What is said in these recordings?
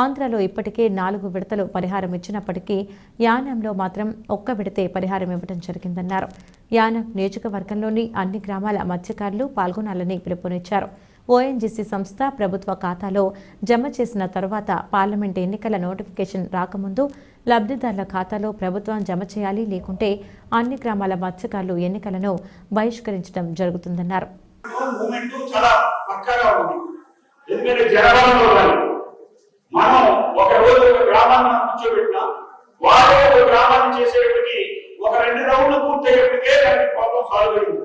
ఆంధ్రలో ఇప్పటికే నాలుగు విడతలు పరిహారం ఇచ్చినప్పటికీ యానంలో మాత్రం ఒక్క విడతే పరిహారం ఇవ్వడం జరిగిందన్నారు. యానం నియోజకవర్గంలోని అన్ని గ్రామాల మత్స్యకారులు పాల్గొనాలని పిలుపునిచ్చారు. ఓఎన్జీసీ సంస్థ ప్రభుత్వ ఖాతాలో జమ చేసిన తర్వాత పార్లమెంట్ ఎన్నికల నోటిఫికేషన్ రాకముందు లబ్ధిదారుల ఖాతాలో ప్రభుత్వం జమ చేయాలి లేకుంటే అన్ని గ్రామాల మత్స్యకారులు ఎన్నికలను బహిష్కరించడం జరుగుతుందన్నారు మూమెంట్ చాలా పక్కాగా ఉంది ఎందుకంటే జనగణనలో కానీ మనం ఒక రోజు ఒక గ్రామాన్ని మనం కూర్చోబెట్టినా వారే ఒక గ్రామాన్ని చేసేటప్పటికి ఒక రెండు రౌండ్లు పూర్తయ్యేప్పటికే దానికి ప్రాబ్లం సాల్వ్ అయింది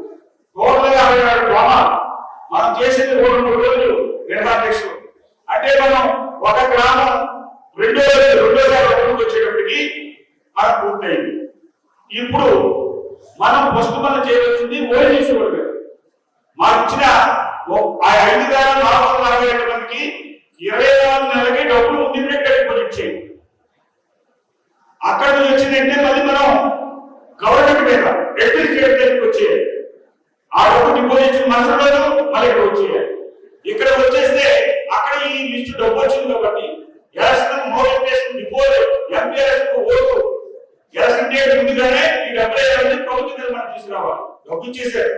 టోటల్గా అరవై నాలుగు గ్రామాలు. మనం చేసింది మూడు మూడు రోజులు నిర్మాధ్యక్షులు అంటే మనం ఒక గ్రామం రెండో రోజు రెండోసారి రౌండ్కి వచ్చేటప్పటికి మనకు పూర్తయింది. ఇప్పుడు మనం ఫస్ట్ మనం చేయవలసింది ఓఎన్జీసీ వర్గం మాకు ఇచ్చిన ఆ ఐదు గ్రామాలు నాలుగు వందల అరవై ఏడు మందికి ఇరవై నాలుగు నెలలకి డబ్బులు ఇమ్మీడియట్ డిపాజిట్ చేయండి అక్కడ నుంచి వచ్చిందంటే మళ్ళీ మనం గవర్నమెంట్ మీద అడ్మినిస్ట్రేటివ్ దగ్గరికి వచ్చేయాలి ఆ డబ్బు డిపాజిట్ చేసిన మరుసటి మళ్ళీ ఇక్కడ వచ్చేయాలి ఇక్కడ వచ్చేస్తే అక్కడ ఈ లిస్ట్ డబ్బు వచ్చింది కాబట్టి election notification before MPs vote. Election date ముందుగానే ఈ డబ్బులు అనేది ప్రభుత్వం మనం తీసుకురావాలి. డబ్బు ఇచ్చేసారు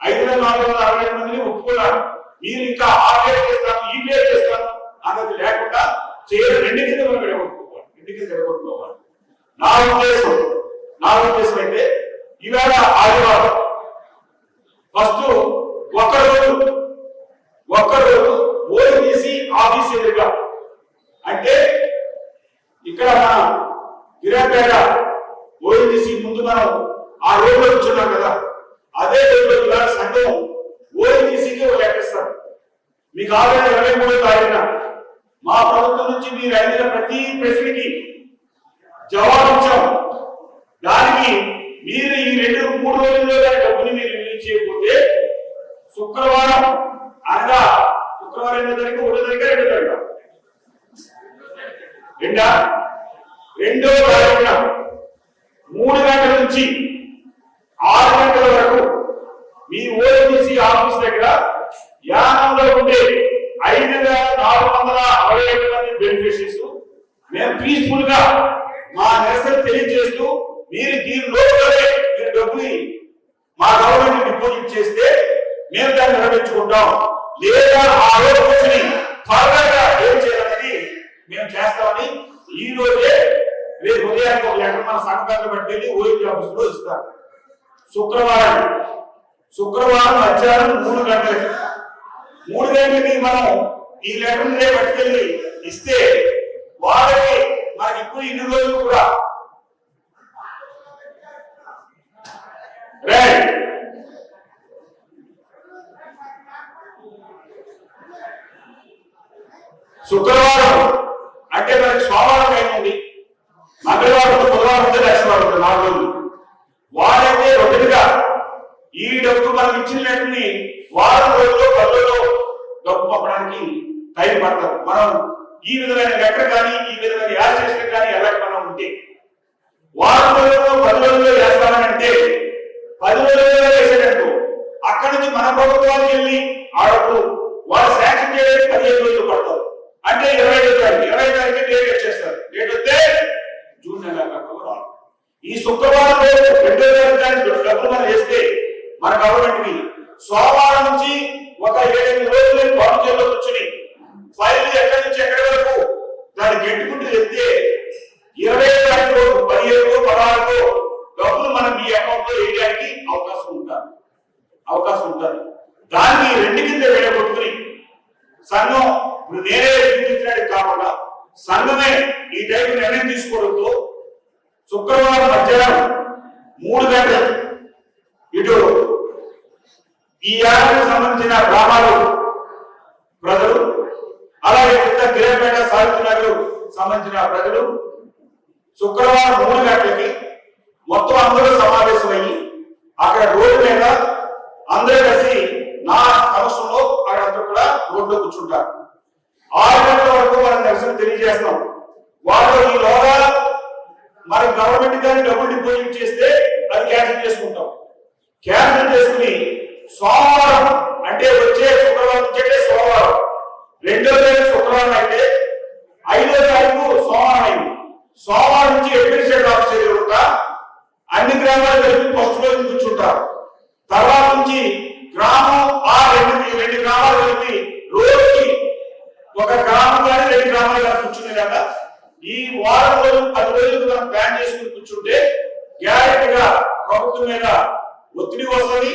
ఐదు వేల నాలుగు వందల అరవై ఐదు మందిని ఒప్పుకున్నారు. మీరు ఇంకా ఆ పేరు చేస్తాను ఈ పేరు చేస్తాను అన్నది లేకుండా చేయరు. రెండు కింద మనం విడగొట్టుకోవాలి రెండు కింద విడగొట్టుకోవాలి నా ఉద్దేశం నా ఉద్దేశం అయితే ఈవేళ ఆదివారం. ఫస్ట్ ఒక్కరోజు ఒక్కరోజు ఒక్క తీసి ఆఫీస్ ఎదురుగా. అంటే ఇక్కడ మన గిరాపేట ఓఎన్జీసీ ముందు మనం ఆ రోడ్లో కూర్చున్నాం కదా. అదే రోడ్లో ఇవాళ సంఘం ఓఎన్జీసీకి ఒక లెక్క మీకు ఆల్రెడీ ఇరవై మూడో తారీఖున మా ప్రభుత్వం నుంచి మీరు అడిగిన ప్రతి ప్రశ్నకి జవాబు ఇచ్చాం దానికి మీరు ఈ రెండు మూడు రోజుల్లో డబ్బుని మీరు రిలీజ్ చేయకపోతే శుక్రవారం అనగా శుక్రవారం ఎన్నో తారీఖు ఒకటో తారీఖు రెండో తారీఖు. రెండా? రెండో తారీఖున మూడు గంటల నుంచి ఆరు గంటల వరకు మీ ఓఎంసీ ఆఫీస్ దగ్గర యానంలో ఉండే ఐదు వేల నాలుగు వందల అరవై ఐదు మంది బెనిఫిషరీస్ మేము పీస్ఫుల్గా మా నిరసన తెలియజేస్తూ మీరు దీని లోపలే మీరు డబ్బుని మా గవర్నమెంట్ డిపాజిట్ చేస్తే మేము దాన్ని నిర్వహించుకుంటాం లేదా ఆ రోజు వచ్చి త్వరగా ఏం చేయాలనేది మేము చేస్తామని ఈ రోజే రేపు ఉదయానికి ఒక లెటర్ మన సంఘాన్ని బట్టి వెళ్ళి ఓఎన్జీ ఆఫీస్లో ఇస్తారు. శుక్రవారం శుక్రవారం మధ్యాహ్నం మూడు గంటలకి మూడు గంటలకి మనం ఈ లెటర్ రేపు పట్టుకెళ్ళి ఇస్తే వాళ్ళకి ఇప్పుడు ఇన్ని రోజులు కూడా. శుక్రవారం అంటే మనకి సోమవారం ఏముంది మంగళవారం బుధవారం ఉంది లక్షవారం ఉంది నాలుగు రోజులు. వారైతే రొటీన్గా ఈ డబ్బు మనం ఇచ్చినట్టుని వారం రోజుల్లో పనులలో డబ్బు పంపడానికి టైం పడతారు మనం ఈ విధమైన లెటర్ కానీ ఈ విధమైన యాసేషన్ కానీ ఎలాగమన్నా ఉంటే వారం రోజుల్లో పది రోజుల్లో వేస్తామనంటే పది రోజుల్లో వేసేటట్టు అక్కడి నుంచి మన ప్రభుత్వానికి వెళ్ళి ఆ డబ్బు వాళ్ళు శాంక్షన్ చేయడానికి పదిహేను రోజులు పడతారు. అంటే ఇరవై ఐదు తారీఖు ఇరవై తారీఖు డేట్ వచ్చేస్తారు. డేట్ వస్తే జూన్ నెల రాదు ఈ శుక్రవారం రోజు రెండో తారీఖు డబ్బులు మనం వేస్తే మన గవర్నమెంట్ సోమవారం ఇప్పుడు నేనే చూపించినట్టు కాకుండా సంఘమే ఈ టైపు నిర్ణయం తీసుకోవడంతో శుక్రవారం మధ్యాహ్నం మూడు గంటలు ఇటు ఈ యాత్రకు సంబంధించిన గ్రామాలు ప్రజలు అలాగే కింద గిరేపేట సాహిత్య నగరు సంబంధించిన ప్రజలు శుక్రవారం మూడు గంటలకి మొత్తం అందరూ సమావేశమయ్యి అక్కడ రోడ్డు మీద అందరూ కలిసి నా సమస్యలో అక్కడ అందరూ కూడా రోడ్లో కూర్చుంటారు. ఆరు గంటల వరకు మనం నిరసన తెలియజేస్తాం. వాళ్ళు ఈ లోగా మరి గవర్నమెంట్ కానీ డబ్బులు డిపాజిట్ చేస్తే అది క్యాన్సిల్ చేసుకుంటాం. క్యాన్సిల్ చేసుకుని సోమవారం అంటే వచ్చే శుక్రవారం నుంచి అంటే సోమవారం రెండో తేదీ శుక్రవారం అయితే తారీఖు సోమవారం సోమవారం నుంచి అడ్మినిస్ట్రేటివ్ ఆఫీసర్ ఎదురుకుంటా అన్ని గ్రామాలు కలిపి ఫస్ట్ రోజు కూర్చుంటారు తర్వాత నుంచి గ్రామం ఆ రెండు రెండు గ్రామాలు కలిపి రోజుకి ఒక గ్రామం కానీ రెండు గ్రామాలు కానీ కూర్చునే కదా ఈ వారం రోజులు పది ప్లాన్ చేసుకుని కూర్చుంటే గ్యారెంటీ గా ప్రభుత్వం మీద ఒత్తిడి వస్తుంది.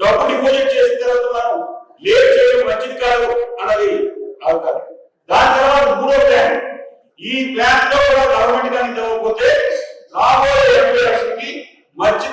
డబ్బు డిపాజిట్ చేసిన తర్వాత మనం లేట్ చేయడం మంచిది కాదు అన్నది అవుతారు దాని తర్వాత మూడో ప్లాన్. ఈ ప్లాన్లో కూడా గవర్నమెంట్ కానీ ఇవ్వకపోతే రాబోయే ఎంపీఎస్ మంచి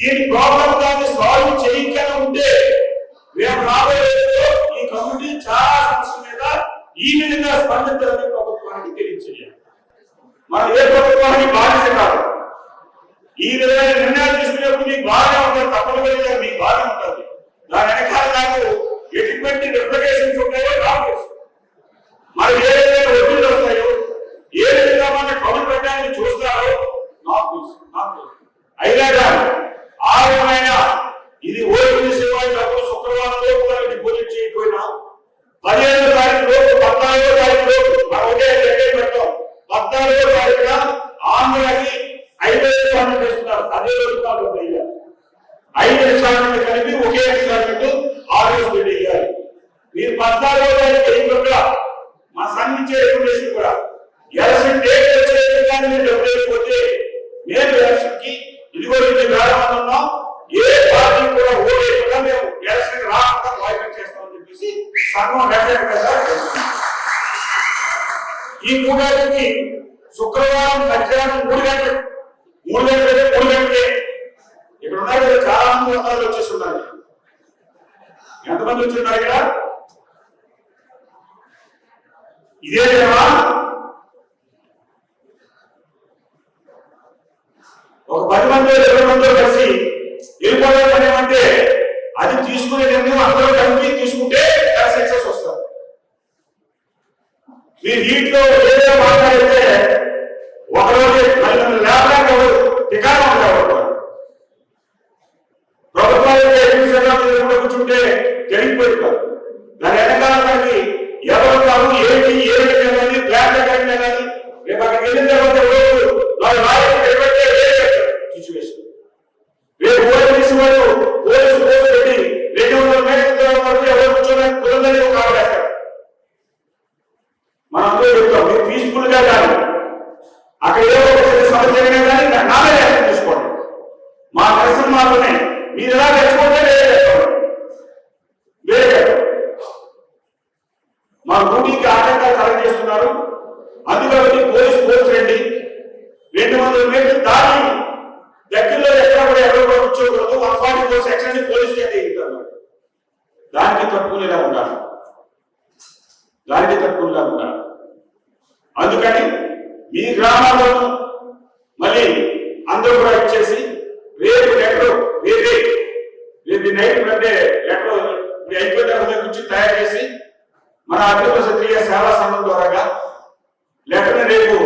దీని ప్రాబ్లం దాన్ని సాల్వ్ చేయకుండా ఉంటే రేపు రాబోయే రోజుల్లో ఈ కమిటీ చాలా సమస్యల మీద ఈ విధంగా స్పందించాలని ప్రభుత్వానికి తెలియజేయాలి మనం ఏ ప్రభుత్వానికి బాధ్యత కాదు. ఈ విధమైన నిర్ణయాలు తీసుకునేప్పుడు మీకు బాగా ఉంటుంది తప్పనిసరిగా మీకు బాగా ఉంటుంది. దాని వెనకాల నాకు ఎటువంటి రిప్లికేషన్స్ ఉంటాయో రావచ్చు మరి ఏ విధంగా ఒత్తిళ్ళు వస్తాయో ఏ విధంగా మన కౌలు పెట్టడానికి చూస్తారో నాకు తెలుసు నాకు తెలుసు అయినా కానీ ఆ విధమైన ఇది ఓటు సేవాయి డబ్బులు శుక్రవారం లోపు మనం డిపాజిట్ చేయకపోయినా పదిహేను తారీఖు లోపు పద్నాలుగో తారీఖు లోపు మనం ఒకే లెక్క పెడతాం పద్నాలుగో తారీఖున ఆంధ్రకి ఐదు ఇన్స్టాల్మెంట్ ఇస్తున్నారు అదే రోజు కాదు వెయ్యాలి ఐదు ఇన్స్టాల్మెంట్ కలిపి ఒకే ఇన్స్టాల్మెంట్ ఆరు రోజులు వెయ్యాలి మీరు పద్నాలుగో తారీఖు వేయకుండా మా సంఘించే రికమెండేషన్ కూడా ఎలక్షన్ డేట్ వచ్చే కానీ మీరు డబ్బులు వేయకపోతే మేము ఎలక్షన్కి ఇదిగో ఇది ప్రారంభం ఉన్నాం ఏ పార్టీ కూడా ఓడేయకుండా మేము ఎలక్షన్ రాకుండా వాయిదా చేస్తామని చెప్పేసి సంఘం రెఫరెండ్ మూడు గంటలకి శుక్రవారం మధ్యాహ్నం మూడు గంటలు. మూడు గంటలే మూడు గంటలే ఇక్కడ ఉన్నారు కదా చాలా మంది వస్తారు వచ్చేస్తున్నారు. ఎంతమంది వచ్చిన్నారు ఇక్కడ? ఇదే జనమా ఒక పది మంది ఇరవై మంది కలిసి వెళ్ళిపోవడం మీరు వీటిలో ఏదో మాట్లాడితే ఒకరోజు మళ్ళీ లేకుండా టికాణం ఉండేవాడు ప్రభుత్వాలు ఎప్పుడు కూర్చుంటే జరిగిపోతుంది దాని వెనకాల ఎవరు కాదు ఏంటి ఏంటి అనేది ప్లాన్ కానీ రేపు అక్కడికి వెళ్ళిన తర్వాత రోజు వాళ్ళు రాయబట్టే సిచ్యువేషన్ రేపు పోలీసు వాళ్ళు పోలీసు పోలీసు పెట్టి రెండు వందల మీటర్ల వరకు ఎవరు కూర్చోడానికి కుదరదని ఒక ఆవిడ మనం అందరూ చెప్తాం మీరు పీస్ఫుల్గా కానీ అక్కడ ఏదో ఒక చిన్న సమస్య అయినా కానీ నా- నా యాక్షన్ తీసుకోండి మా పరిశ్రమ మాత్రమే మీరు ఎలా తెచ్చుకుంటే వేరే చేస్తాం వేరే మా డ్యూటీకి ఆటంకాలు కలెక్ట్ చేస్తున్నారు అందులో పోలీస్ పోలీస్ రండి. రెండు వందల మీటర్లు దాటి దగ్గరలో ఎక్కడ కూడా ఎవరు కూడా కూర్చోకూడదు. వన్ ఫార్టీ ఫోర్ సెక్షన్ని పోలీస్ స్టేషన్ దానికి తప్పుకునేలా ఉండాలి? దానికి తక్కువగా ఉండాలి అందుకని మీ గ్రామాల్లోనూ మళ్ళీ అందరూ కూడా ఇచ్చేసి రేపు లెటర్ రేపే రేపు నైట్ అంటే లెటర్ ఇప్పుడు అయిపోయిన తర్వాత తయారు చేసి మన అఖిల క్షత్రియ సేవా సంఘం ద్వారాగా లెటర్ రేపు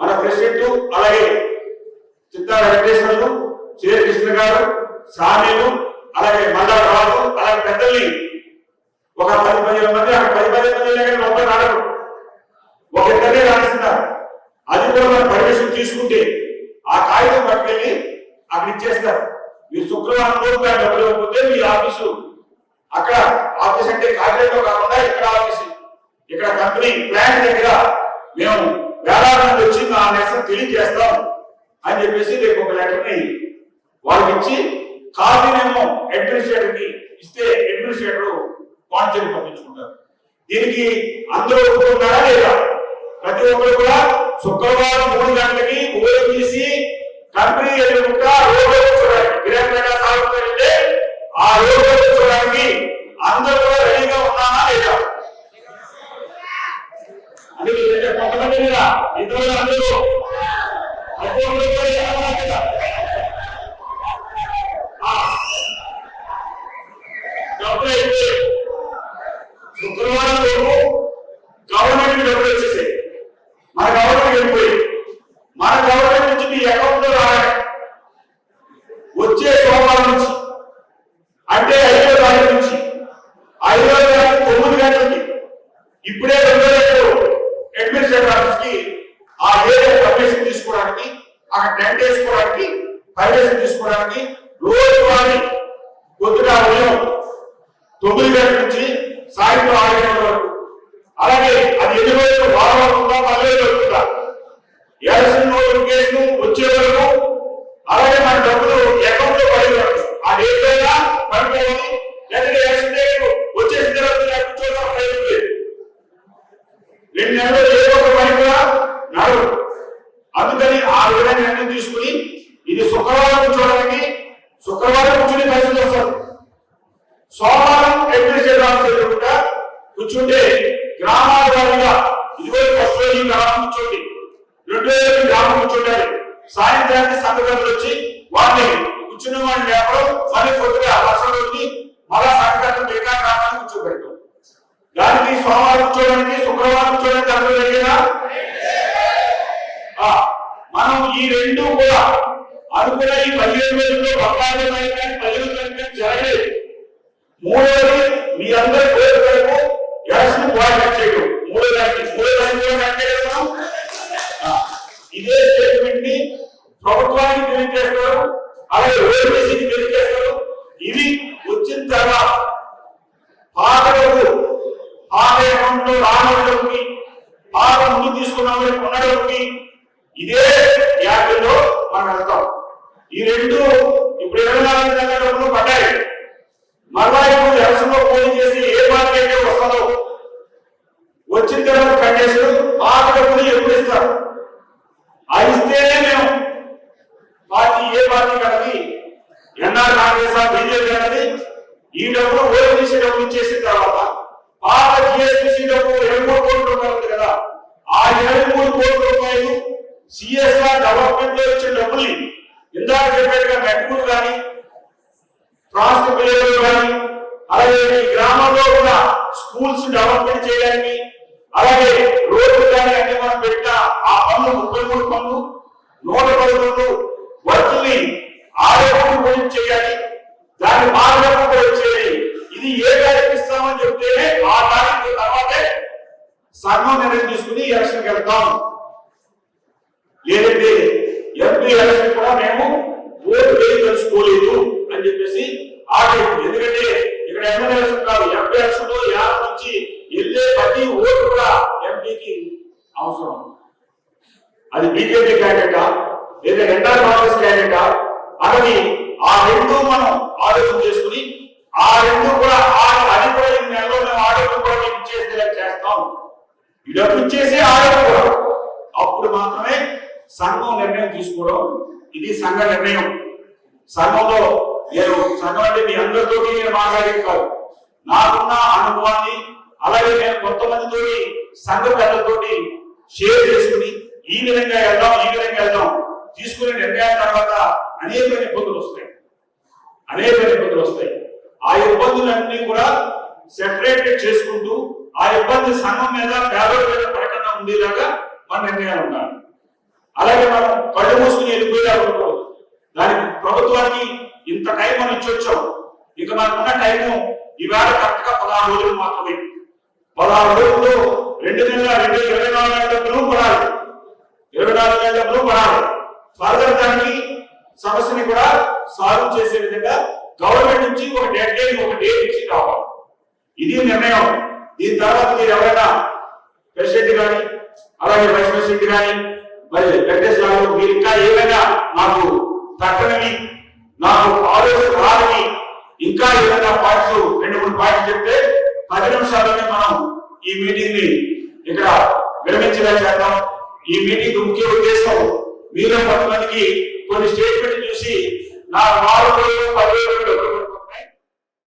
మన ప్రెసిడెంట్ అలాగే చిత్తా వెంకటేశ్వర్లు సిఆర్ కృష్ణ గారు సామీలు అలాగే మల్లారావు అలాగే పెద్దల్ని ఒక పది పదిహేను మంది అక్కడ పది పదిహేను మంది దగ్గర మొత్తం రావడం ఒక ఇద్దరే రాణిస్తున్నారు అది కూడా మనం పర్మిషన్ తీసుకుంటే ఆ కాగితం పట్టుకెళ్ళి అక్కడ ఇచ్చేస్తారు. మీరు శుక్రవారం రోజు దాన్ని డబ్బులు ఇవ్వకపోతే మీ ఆఫీసు అక్కడ ఆఫీస్ అంటే కాకినాడలో కాకుండా ఇక్కడ ఆఫీసు. ఇక్కడ కంపెనీ ప్లాంట్ దగ్గర మేము వేలాది మంది వచ్చి మా నిరసన తెలియజేస్తాం అని చెప్పేసి రేపు ఒక లెటర్ని వాళ్ళకి ఇచ్చి కాపీనేమో అడ్మినిస్ట్రేటర్ ఇస్తే అడ్మినిస్ట్రేటర్ పాండిచేరి పంపించుకుంటారు. దీనికి అందరూ ఒప్పుకుంటారా లేదా? ప్రతి ఒక్కరు కూడా శుక్రవారం మూడు గంటలకి ఊరు తీసి కంపెనీ ఎదుర్కొంటా రోడ్డు చూడడానికి గిరిపేట సాగుతుంటే ఆ రోడ్డు చూడడానికి అందరూ కూడా రెడీగా ఉన్నామా లేదా? అని కొంతమంది లేదా? ఇద్దరు అందరూ ప్రతి ఒక్కరు కూడా ఏమన్నా కదా. అయితే శుక్రవారం లోపు గవర్నమెంట్ డబ్బులు వచ్చేసాయి మన గవర్నమెంట్ వెళ్ళిపోయి మన గవర్నమెంట్ నుంచి మీ అకౌంట్లో రావాలి వచ్చే సోమవారం నుంచి అంటే ఐదో తారీఖు నుంచి ఐదో తారీఖు తొమ్మిది గంటలకి ఇప్పుడే రెండు వేలు అడ్మినిస్ట్రేటర్ ఆఫీస్కి ఆ ఏరియా పర్మిషన్ తీసుకోవడానికి అక్కడ టెంట్ వేసుకోవడానికి పర్మిషన్ తీసుకోవడానికి రోజు వారి పొద్దున ఉదయం తొమ్మిది గంటల నుంచి సాయంత్రం ఆరు గంటల వరకు అలాగే అది ఎన్ని రోజులు వారం అవుతుందా పది రోజులు అవుతుందా ఎలక్షన్ నోటిఫికేషన్ వచ్చే వరకు అలాగే మన డబ్బులు అకౌంట్లో పడి వరకు ఆ డేట్ అయినా పడిపోవాలి లేకపోతే ఎలక్షన్ డేట్ వచ్చేసిన తర్వాత ఇలా కూర్చోవడం ప్రయోజనం లేదు రెండు నెలలు ఏ ఒక్క పని కూడా నడవు అందుకని ఆ విధంగా నిర్ణయం తీసుకుని ఇది శుక్రవారం కూర్చోవడానికి శుక్రవారం కూర్చుని పైసలు వస్తారు కూర్చుంటే గ్రామాల వారీగా ఇదిగో ఫస్ట్ రోజు గ్రామం కూర్చోండి. రెండు గ్రామం కూర్చుంటారు. సాయంత్రానికి సంఘటనలు వచ్చి వాడిని కూర్చున్న వాడిని లేపడం మళ్ళీ కొద్దిగా వర్షం మళ్ళా సంఘటన మిగతా గ్రామాన్ని కూర్చోబెట్టడం దానికి సోమవారం కూర్చోడానికి శుక్రవారం కూర్చోడానికి అందరూ జరిగినా ఆ, మనం ఈ రెండు కూడా అనుకున్న ఈ పదిహేను వేలలో బంగారు పదిహేను జరగడం ఇప్పుడు ఇరవై నాలుగు గంటల డబ్బులు పడ్డాయి మరలా ఇప్పుడు వ్యవసాయంలో పోటీ చేసి ఏ మార్కెట్ వస్తుందో వచ్చిన తర్వాత కట్టేసి పాత డబ్బులు ఎప్పుడు ఇస్తారు? ఆ ఇస్తేనే మేము పార్టీ ఏ పార్టీ కన్నది ఎన్ఆర్ కాంగ్రెస్ బీజేపీ అనేది ఈ డబ్బులు ఓటు తీసే డబ్బులు ఇచ్చేసిన తర్వాత పాత జిఎస్టీసీ డబ్బు ఇరవై మూడు కోట్ల రూపాయలు ఉంది కదా ఆ ఇరవై మూడు కోట్ల రూపాయలు సిఎస్ఆర్ డెవలప్మెంట్లో ఇచ్చిన డబ్బుల్ని ఇందాక చెప్పాడు కానీ ట్రాన్స్పోర్ట్ పిల్లలు కానీ అలాగే ఈ గ్రామంలో కూడా స్కూల్స్ డెవలప్మెంట్ చేయడానికి అలాగే రోడ్లు కానీ అన్ని మనం పెట్టిన ఆ పనులు ముప్పై మూడు పనులు నూట పది పనులు ఆరోగ్యం గురించి చేయాలి. దాని మార్గం కూడా చేయాలి. ఇది ఏ తారీఖు ఇస్తామని చెప్తేనే ఆ తారీఖు తర్వాతే సగం నిర్ణయం తీసుకుని ఎలక్షన్కి వెళ్తాం. లేదంటే ఎంపీ ఎలక్షన్ కూడా మేము అని చెప్పేసి ఆగలేదు ఎందుకంటే ఇక్కడ ఎమ్మెల్యేస్ ఉంటారు కాదు ఎంపీ ఎలక్షన్ యాభై నుంచి వెళ్ళే ప్రతి ఓటు కూడా ఎంపీకి అవసరం. అది బీజేపీ క్యాండిడేటా లేదా ఎన్ఆర్ కాంగ్రెస్ క్యాండిడేటా అని ఆ రెండు మనం ఆలోచన చేసుకుని ఆ రెండు కూడా ఆ- అది కూడా ఈ నెలలో మేము ఆరోగ్యం కూడా మీకు ఇచ్చేసేలా చేస్తాం. ఈ డబ్బు ఇచ్చేసి ఆరోగ్యం కూడా. అప్పుడు మాత్రమే సంఘం నిర్ణయం తీసుకోవడం ఇది సంఘ నిర్ణయం. సంఘంలో నేను సంఘం మీ అందరితోటి నేను మాట్లాడేది కాదు నాకున్న అనుభవాన్ని అలాగే నేను కొంతమందితో సంఘ పెద్దలతోటి షేర్ చేసుకుని ఈ విధంగా వెళ్దాం ఈ విధంగా వెళ్దాం తీసుకునే నిర్ణయాల తర్వాత అనేక ఇబ్బందులు వస్తాయి. అనేక ఇబ్బందులు వస్తాయి. ఆ ఇబ్బందులన్నీ కూడా సెపరేటెడ్ చేసుకుంటూ ఆ ఇబ్బంది సంఘం మీద పేదల మీద పడకుండా ఉండేలాగా మన నిర్ణయాలు ఉండాలి. అలాగే మనం కళ్ళు మూసుకుని వెళ్ళిపోయేలా ఉండకూడదు. దానికి ప్రభుత్వానికి ఇంత టైం మనం ఇచ్చొచ్చాం. ఇక మనకున్న టైము ఈవేళ కరెక్ట్గా పదహారు రోజులు మాత్రమే. పదహారు రోజులు రెండు నెలల రెండు ఇరవై నాలుగు గంటల పడాలి. ఇరవై నాలుగు గంటల పడాలి. ఫర్దర్ దానికి సమస్యని కూడా సాల్వ్ చేసే విధంగా గవర్నమెంట్ నుంచి ఒక డెడ్ లైన్ ఒక డేట్ ఇచ్చి రావాలి. ఇది నిర్ణయం. దీని తర్వాత మీరు ఎవరైనా ప్రెసిడెంట్ కానీ అలాగే వైస్ ప్రెసిడెంట్ కానీ మరి వెంకటేశ్వర మీరు ఇంకా ఏమైనా మాకు తగ్గనివి నాకు ఆలోచన రాదని ఇంకా ఏదైనా పాయింట్స్ రెండు మూడు పాయింట్స్ చెప్తే పది నిమిషాల్లోనే మనం ఈ మీటింగ్ని ఇక్కడ విరమించేలా చేద్దాం. ఈ మీటింగ్ ముఖ్య ఉద్దేశం మీలో కొంతమందికి కొన్ని స్టేట్మెంట్ చూసి నా